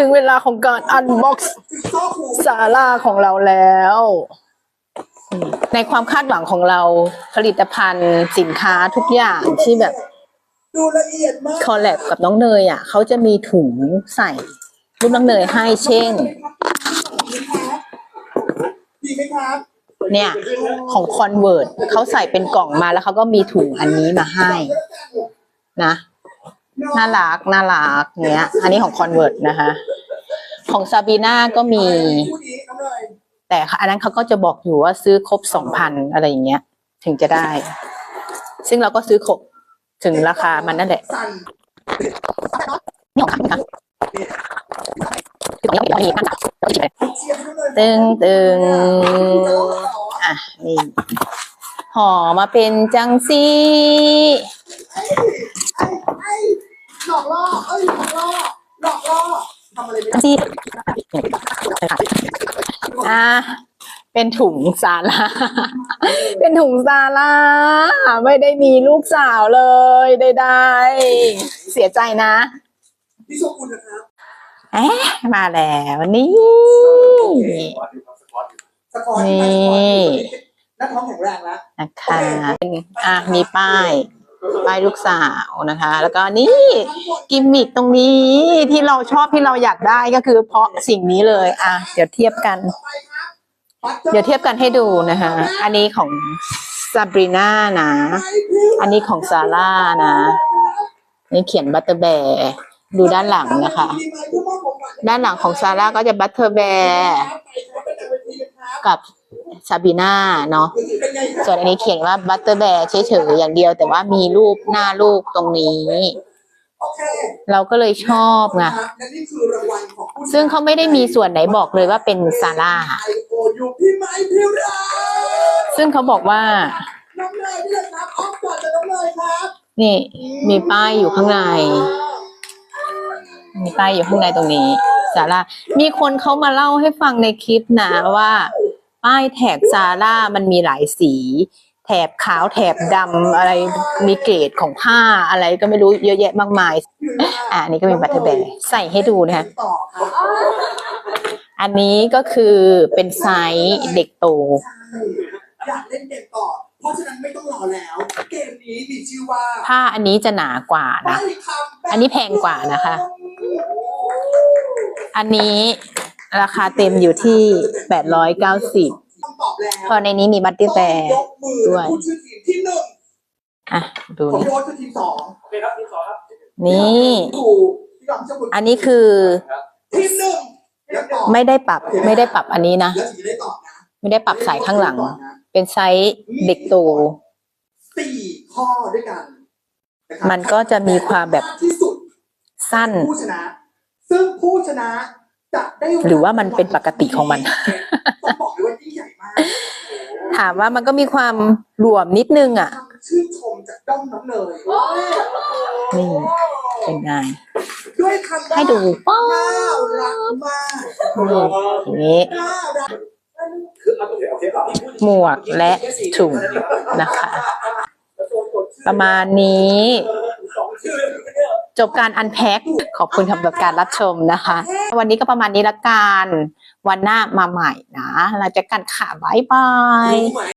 ถึงเวลาของการอันบ็อกซ์ซาร่าของเราแล้วนี่ในความคาดหวังของเราผลิตภัณฑ์สินค้าทุกอย่างที่แบบดูละเอียดมากคอลแลบกับน้องเนยอะเขาจะมีถุงใส่รูปน้องเนยให้เช่น ดีไหมครับ เนี่ยของคอนเวิร์ตเขาใส่เป็นกล่องมาแล้วเขาก็มีถุงอันนี้มาให้ นะ น่ารักน่ารักเนี้ย อันนี้ของคอนเวิร์ตนะคะ ของซาบีนาก็มี แต่อันนั้นเขาก็จะบอกอยู่ว่าซื้อครบสองพันอะไรอย่างเงี้ย ถึงจะได้ ซึ่งเราก็ซื้อครบถึงราคามันนั่นแหละนี่ของขายนะคะถึงแล้วเดี๋ยวนี้กันจ้ะเดี๋ยวอีกเลยเชียร์ให้น้องเตึงตึงอะนี่ห่อมาเป็นจังซีหลอกล่อเอ้ยหลอกล่อหลอกล่อ ทำอะไรไม่จัได้งซีอะเป็นถุงซาลาเป็นถุงซาลาไม่ได้มีลูกสาวเลยใดๆเสียใจนะพี่โชกุนนะครับเอ๊ะมาแล้วนี่สปอร์ตนี่นักท้องแข็งแรงแล้วนะคะเป็นอะมีป้าย ป้ายลูกสาวนะคะ แล้วก็นี่กิมมิคตรงนี้ที่เราชอบที่เราอยากได้ก็คือ เพราะสิ่งนี้เลยอะเดี๋ยวเทียบกัน เดี๋ยวเทียบกันให้ดูนะคะ อันนี้ของซาบรีน่านะ อันนี้ของซาร่านะ นี่เขียนบัตเตอร์แบร์ดูด้านหลังนะคะ ด้านหลังของซาร่าก็จะบัตเตอร์แบร์กับ ซาบีนาเนาะส่วนอันนี้เขียนว่าบัตเตอร์แบร์เฉยๆอย่างเดียว แต่ว่ามีรูปหน้าลูกตรงนี้โอเคเราก็เลยชอบไงและนี่คือรางวัลของผู้ซึ่งเขาไม่ได้มีส่วนไหนบอกเลยว่าเป็นซาร่าไอโอยูพี่ไม้พิวราซึ่งเขาบอกว่าน้องเนยนี่แหละครับอ้อมกอดจากน้องเนยครับนี่ มีป้ายอยู่ข้างใน มีป้ายอยู่ข้างในตรงนี้ซาร่ามีคนเขามาเล่าให้ฟังในคลิปนะว่า ป้ายแถบซาร่ามันมีหลายสี แถบขาวแถบดำอะไรมีเกรดของผ้าอะไรก็ไม่รู้เยอะแยะมากมาย อะอันนี้ก็มีบัตเตอร์แบร์ใส่ให้ดูนะคะอันนี้ก็คือเป็นไซส์เด็กโตอยากเล่นเกมต่อเพราะฉะนั้นไม่ต้องรอแล้ว เกมนี้มีชื่อว่าผ้าอันนี้จะหนากว่านะ อันนี้แพงกว่านะคะ อันนี้ ราคาเต็มอยู่ที่ 890คำตอบแล้วพอในนี้มีบัตเตอร์แบร์ยกมือด้วยพูดชื่อทีมที่หนึ่งอะ ดูของนี่โรสคือทีมสองนี่ถูกพี่กำจะบุญอันนี้คือทีมหนึ่งแล้วตอบไม่ได้ปรับไม่ได้ปรับอันนี้นะแล้วถึงจะได้ตอบนะ ไม่ได้ปรับสายข้างหลัง เป็นไซส์เด็กโตสี่ข้อด้วยกันนะครับมันก็จะมีความแบบที่สุดสั้นผู้ชนะซึ่งผู้ชนะจะได้ หรือว่ามันเป็นปกติของมันต้องบอกเลยว่ายิ่งใหญ่มากถามว่ามันก็มีความหลวมนิดนึงอะคำชื่นชมจากด้อมน้องเนยนี่เป็นไงด้วยคำว่าให้ดูป๊าน่ารักมากนี่อย่างนี้น่ารักหมวกและถุงนะคะ ประมาณนี้ จบการอันแพ็คขอบคุณสำหรับการรับชมนะคะ วันนี้ก็ประมาณนี้ละกัน วันหน้ามาใหม่นะเราจะกันค่ะบายบาย